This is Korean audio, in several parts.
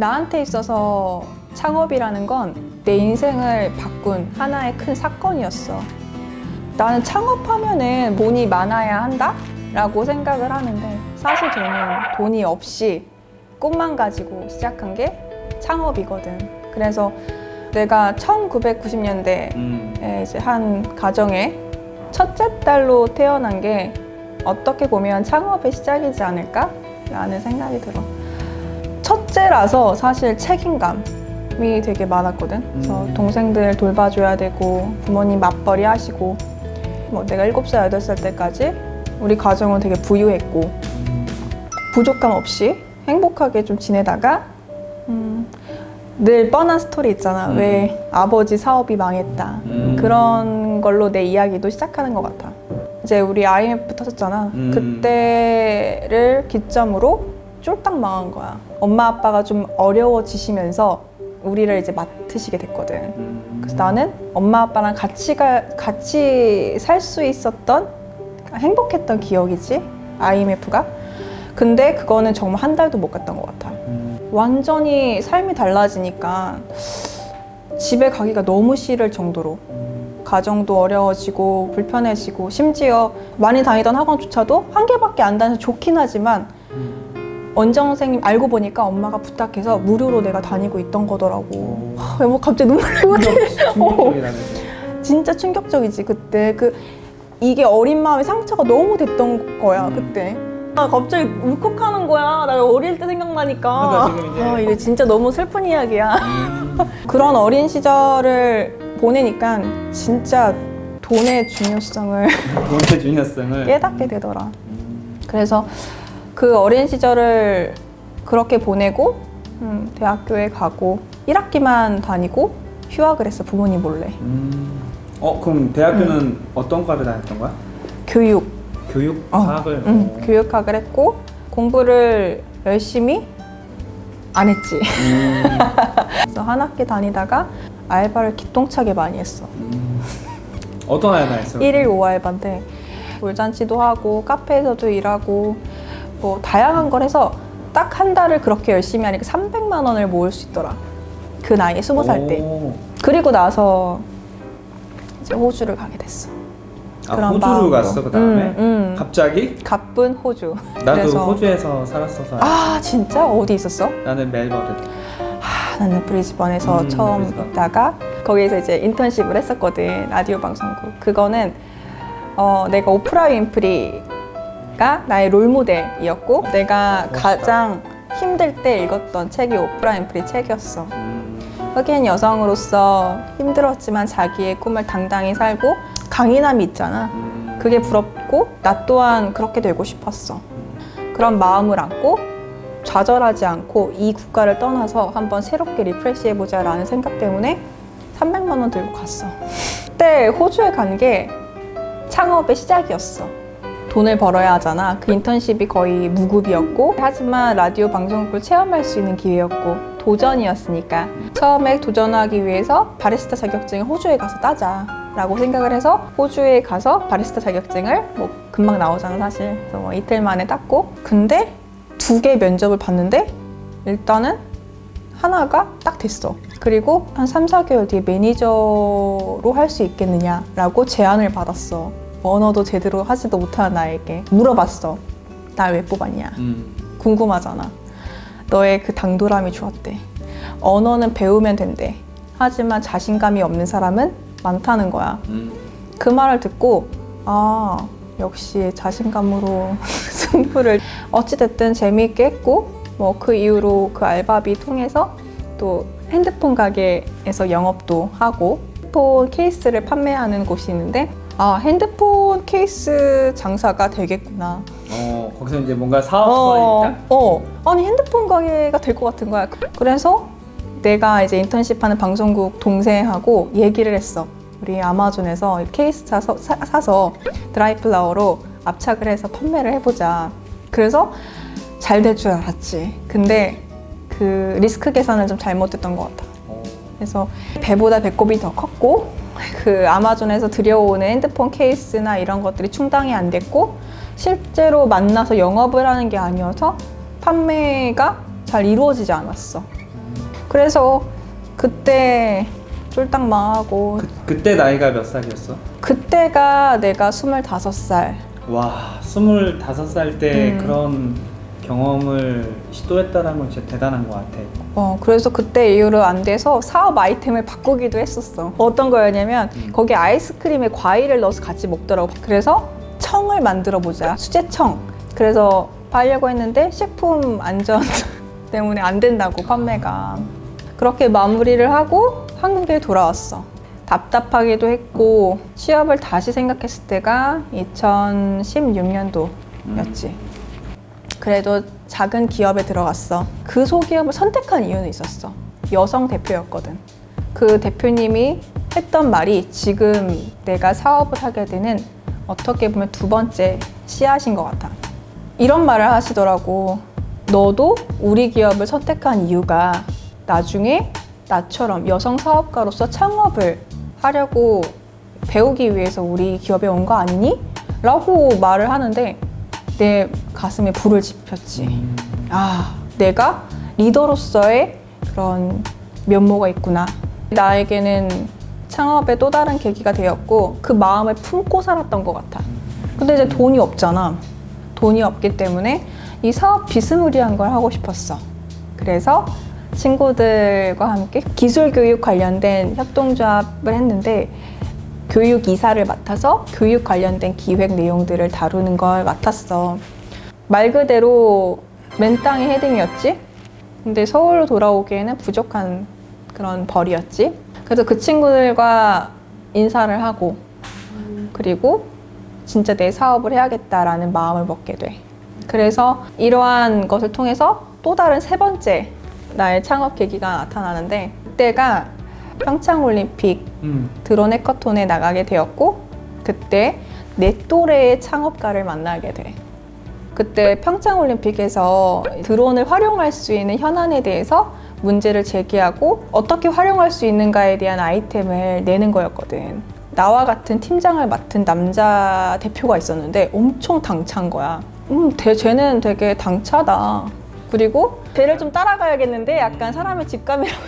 나한테 있어서 창업이라는 건 내 인생을 바꾼 하나의 큰 사건이었어. 나는 창업하면은 돈이 많아야 한다? 라고 생각을 하는데 사실 저는 돈이 없이 꿈만 가지고 시작한 게 창업이거든. 그래서 내가 1990년대 음. 에 이제 한 가정에 첫째 딸로 태어난 게 어떻게 보면 창업의 시작이지 않을까라는 생각이 들어. 첫째라서 사실 책임감이 되게 많았거든. 그래서 음. 동생들 돌봐줘야 되고 부모님 맞벌이 하시고 뭐 내가 7살, 8살 때까지 우리 가정은 되게 부유했고 부족함 없이 행복하게 좀 지내다가 음, 늘 뻔한 스토리 있잖아. 음. 왜 아버지 사업이 망했다. 음. 그런 걸로 내 이야기도 시작하는 것 같아. 이제 우리 IMF 터졌잖아. 음. 그때를 기점으로 쫄딱 망한 거야. 엄마 아빠가 좀 어려워지시면서 우리를 이제 맡으시게 됐거든. 음. 그래서 나는 엄마 아빠랑 같이 가, 같이 살 수 있었던 행복했던 기억이지 IMF가. 근데 그거는 정말 한 달도 못 갔던 것 같아. 음. 완전히 삶이 달라지니까 집에 가기가 너무 싫을 정도로 가정도 어려워지고 불편해지고 심지어 많이 다니던 학원조차도 한 개밖에 안 다녀서 좋긴 하지만 음. 원정 선생님 알고 보니까 엄마가 부탁해서 무료로 내가 다니고 있던 거더라고. 왜 뭐 갑자기 눈물 나고 충격적이라는 진짜 충격적이지 그때 그 이게 어린 마음의 상처가 너무 됐던 거야 음. 그때. 아 갑자기 울컥하는 거야. 나 어릴 때 생각나니까. 그러니까 지금 이제- 아 이게 진짜 너무 슬픈 이야기야. 음. 그런 어린 시절을 보내니까 진짜 돈의 중요성을 돈의 중요성을 깨닫게 되더라. 음. 그래서 그 어린 시절을 그렇게 보내고 음, 대학교에 가고 1학기만 다니고 휴학을 했어 부모님 몰래. 음. 어 그럼 대학교는 어떤 과를 다녔던 거야? 교육, 교육 어, 과학을 음, 어. 교육학을 했고 공부를 열심히 안 했지. 음. 그래서 한 학기 다니다가 알바를 기똥차게 많이 했어. 음. 어떤 아이가 했어? 1일 5알바인데 물잔치도 하고 카페에서도 일하고 뭐 다양한 걸 해서 딱 한 달을 그렇게 열심히 하니까 300만 원을 모을 수 있더라. 그 나이에 20살 때. 오. 그리고 나서 이제 호주를 가게 됐어. 아 그런 호주를 마음으로. 갔어 그 다음에 음, 음. 갑자기 가쁜 호주. 나도 그래서- 호주에서 살았어서 아 진짜 어디 있었어? 나는 멜버른 아, 나는 브리즈번에서 음, 처음 브리즈번. 있다가 거기에서 이제 인턴십을 했었거든 라디오 방송국 그거는 어, 내가 오프라 윈프리 가 나의 롤모델이었고 내가. 가장 힘들 때 읽었던 책이 오프라 윈프리 책이었어 음. 흑인 여성으로서 힘들었지만 자기의 꿈을 당당히 살고 강인함이 있잖아 음. 그게 부럽고 나 또한 그렇게 되고 싶었어. 그런 마음을 안고 좌절하지 않고 이 국가를 떠나서 한번 새롭게 리프레시 해보자 라는 생각 때문에 300만 원 들고 갔어. 그때 호주에 간 게 창업의 시작이었어. 돈을 벌어야 하잖아. 그 인턴십이 거의 무급이었고 하지만 라디오 방송국을 체험할 수 있는 기회였고 도전이었으니까 처음에 도전하기 위해서 바리스타 자격증을 호주에 가서 따자 라고 생각을 해서 호주에 가서 바리스타 자격증을 뭐 금방 나오잖아 사실 그래서 뭐 이틀 만에 땄고 근데 두 개 면접을 봤는데 일단은 하나가 딱 됐어. 그리고 한 3, 4개월 뒤에 매니저로 할 수 있겠느냐라고 제안을 받았어. 언어도 제대로 하지도 못하는 나에게 물어봤어. 날 왜 뽑았냐. 음. 궁금하잖아. 너의 그 당돌함이 좋았대. 언어는 배우면 된대. 하지만 자신감이 없는 사람은 많다는 거야. 음. 그 말을 듣고 아 역시 자신감으로 승부를 어찌됐든 재미있게 했고 뭐 그 이후로 그 알바비 통해서 또 핸드폰 가게에서 영업도 하고 핸드폰 케이스를 판매하는 곳이 있는데 아 핸드폰 케이스 장사가 되겠구나 어 거기서 이제 뭔가 사업성이 있다. 어, 아니 핸드폰 가게가 될 것 같은 거야. 그래서 내가 이제 인턴십 하는 방송국 동생하고 얘기를 했어. 우리 아마존에서 케이스 사서, 사, 사서 드라이플라워로 압착을 해서 판매를 해보자. 그래서 잘 될 줄 알았지. 근데 그 리스크 계산을 좀 잘못했던 것 같아. 어. 그래서 배보다 배꼽이 더 컸고 그 아마존에서 들여오는 핸드폰 케이스나 이런 것들이 충당이 안 됐고 실제로 만나서 영업을 하는 게 아니어서 판매가 잘 이루어지지 않았어. 그래서 그때 쫄딱 망하고 그, 그때 나이가 몇 살이었어? 그때가 내가 25살. 와, 25살 때 음. 그런 경험을 시도했다는 건 진짜 대단한 것 같아. 어, 그래서 그때 이후로 안 돼서 사업 아이템을 바꾸기도 했었어. 어떤 거였냐면 음. 거기 아이스크림에 과일을 넣어서 같이 먹더라고. 그래서 청을 만들어 보자. 수제청. 그래서 팔려고 했는데 식품 안전 때문에 안 된다고 판매가. 그렇게 마무리를 하고 한국에 돌아왔어. 답답하기도 했고 취업을 다시 생각했을 때가 2016년도였지. 그래도 작은 기업에 들어갔어. 그 소기업을 선택한 이유는 있었어. 여성 대표였거든. 그 대표님이 했던 말이 지금 내가 사업을 하게 되는 어떻게 보면 두 번째 씨앗인 것 같아. 이런 말을 하시더라고. 너도 우리 기업을 선택한 이유가 나중에 나처럼 여성 사업가로서 창업을 하려고 배우기 위해서 우리 기업에 온 거 아니니? 라고 말을 하는데 내 가슴에 불을 지폈지. 음. 아, 내가 리더로서의 그런 면모가 있구나. 나에게는 창업의 또 다른 계기가 되었고 그 마음을 품고 살았던 것 같아. 근데 이제 돈이 없잖아. 돈이 없기 때문에 이 사업 비스무리한 걸 하고 싶었어. 그래서 친구들과 함께 기술 교육 관련된 협동조합을 했는데 교육 이사를 맡아서 교육 관련된 기획 내용들을 다루는 걸 맡았어. 말 그대로 맨 땅의 헤딩이었지. 근데 서울로 돌아오기에는 부족한 그런 벌이었지. 그래서 그 친구들과 인사를 하고 그리고 진짜 내 사업을 해야겠다라는 마음을 먹게 돼. 그래서 이러한 것을 통해서 또 다른 세 번째 나의 창업 계기가 나타나는데 그때가 평창 올림픽 음. 드론 해커톤에 나가게 되었고 그때 내 또래의 창업가를 만나게 돼. 그때 평창 올림픽에서 드론을 활용할 수 있는 현안에 대해서 문제를 제기하고 어떻게 활용할 수 있는가에 대한 아이템을 내는 거였거든. 나와 같은 팀장을 맡은 남자 대표가 있었는데 엄청 당찬 거야. 음, 대, 쟤는 되게 당차다. 그리고 쟤를 좀 따라가야겠는데 약간 사람의 직감이라고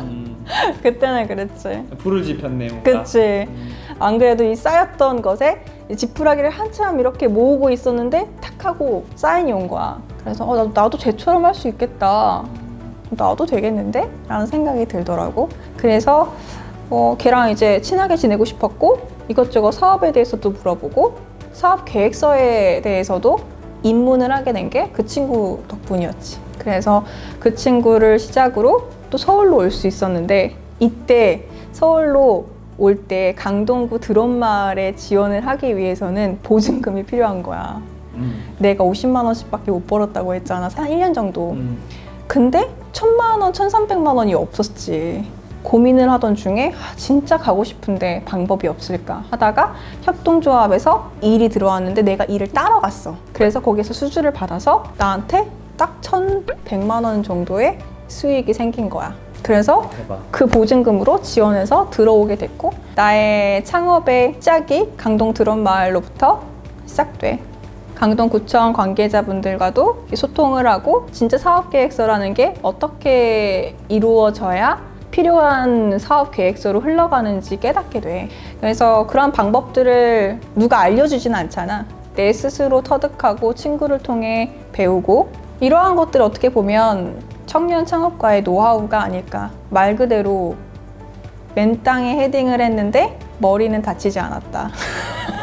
음. 그때는 그랬지. 불을 지폈네, 뭔가. 그치. 음. 안 그래도 이 쌓였던 것에 이 지푸라기를 한참 이렇게 모으고 있었는데 탁 하고 사인이 온 거야. 그래서 어, 나도, 나도 쟤처럼 할 수 있겠다. 나도 되겠는데? 라는 생각이 들더라고. 그래서 어, 걔랑 이제 친하게 지내고 싶었고 이것저것 사업에 대해서도 물어보고 사업 계획서에 대해서도 입문을 하게 된 게 그 친구 덕분이었지. 그래서 그 친구를 시작으로 또 서울로 올 수 있었는데 이때 서울로 올 때 강동구 드론마을에 지원을 하기 위해서는 보증금이 필요한 거야. 음. 내가 50만 원씩밖에 못 벌었다고 했잖아. 한 1년 정도. 음. 근데 천만 원, 천삼백만 원이 없었지. 고민을 하던 중에 아, 진짜 가고 싶은데 방법이 없을까 하다가 협동조합에서 일이 들어왔는데 내가 일을 따러 갔어. 그래서 거기서 수주를 받아서 나한테 딱 천백만 원 정도의 수익이 생긴 거야. 그래서 대박. 그 보증금으로 지원해서 들어오게 됐고 나의 창업의 시작이 강동 드론 마을로부터 시작돼. 강동구청 관계자분들과도 소통을 하고 진짜 사업 계획서라는 게 어떻게 이루어져야 필요한 사업 계획서로 흘러가는지 깨닫게 돼. 그래서 그런 방법들을 누가 알려주진 않잖아. 내 스스로 터득하고 친구를 통해 배우고 이러한 것들 어떻게 보면 청년 창업가의 노하우가 아닐까. 말 그대로 맨 땅에 헤딩을 했는데 머리는 다치지 않았다.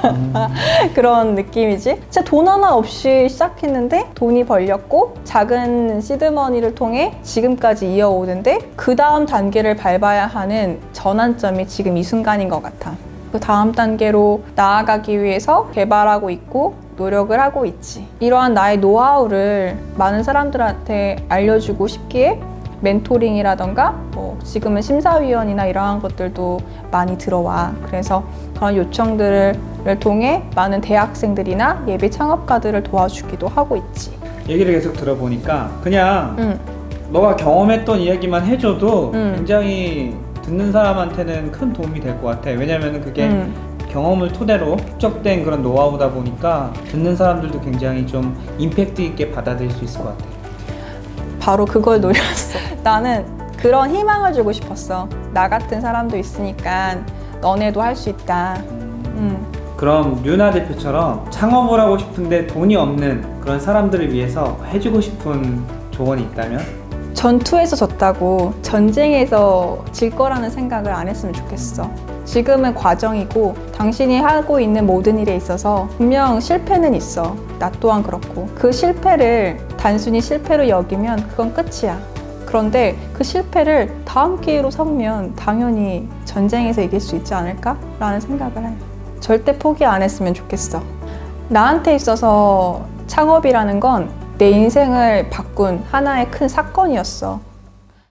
음. 그런 느낌이지. 진짜 돈 하나 없이 시작했는데 돈이 벌렸고 작은 시드머니를 통해 지금까지 이어오는데 그 다음 단계를 밟아야 하는 전환점이 지금 이 순간인 것 같아. 그 다음 단계로 나아가기 위해서 개발하고 있고 노력을 하고 있지. 이러한 나의 노하우를 많은 사람들한테 알려주고 싶기에 멘토링이라던가 뭐 지금은 심사위원이나 이러한 것들도 많이 들어와. 그래서 그런 요청들을 통해 많은 대학생들이나 예비 창업가들을 도와주기도 하고 있지. 얘기를 계속 들어보니까 그냥 응, 너가 경험했던 이야기만 해줘도 음. 굉장히 듣는 사람한테는 큰 도움이 될 것 같아. 왜냐면 그게 응. 경험을 토대로 축적된 그런 노하우다 보니까 듣는 사람들도 굉장히 좀 임팩트 있게 받아들일 수 있을 것 같아. 바로 그걸 노렸어. 나는 그런 희망을 주고 싶었어. 나 같은 사람도 있으니까 너네도 할 수 있다. 음. 그럼 류나 대표처럼 창업을 하고 싶은데 돈이 없는 그런 사람들을 위해서 해주고 싶은 조언이 있다면? 전투에서 졌다고 전쟁에서 질 거라는 생각을 안 했으면 좋겠어. 지금은 과정이고 당신이 하고 있는 모든 일에 있어서 분명 실패는 있어. 나 또한 그렇고. 그 실패를 단순히 실패로 여기면 그건 끝이야. 그런데 그 실패를 다음 기회로 삼으면 당연히 전쟁에서 이길 수 있지 않을까? 라는 생각을 해. 절대 포기 안 했으면 좋겠어. 나한테 있어서 창업이라는 건 내 인생을 바꾼 하나의 큰 사건이었어.